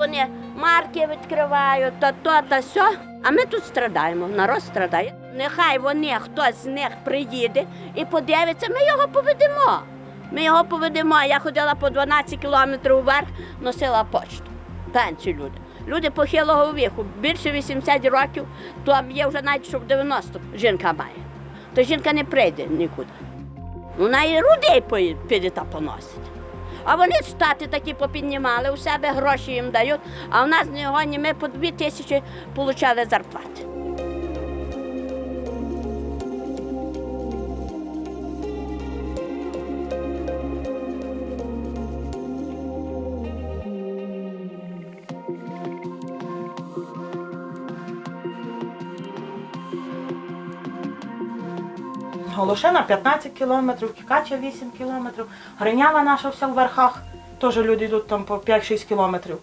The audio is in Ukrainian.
Вони марки відкривають, то то та все. А ми тут страдаємо, народ страдає. Нехай вони, хтось з них приїде і подивиться, ми його поведемо. Ми його поведемо. Я ходила по 12 кілометрів вверх, носила почту. Пенсію люди. Люди похилого віку, більше 80 років, то є вже навіть що в 90 жінка має. То жінка не прийде нікуди. Вона і людей піде та поносить. А вони штати такі попіднімали, у себе гроші їм дають, а в нас ні ми по дві тисячі отримали зарплати. Голошина 15 кілометрів, Кікача 8 кілометрів, Гринява наша вся в верхах. Теж люди йдуть там по 5-6 кілометрів.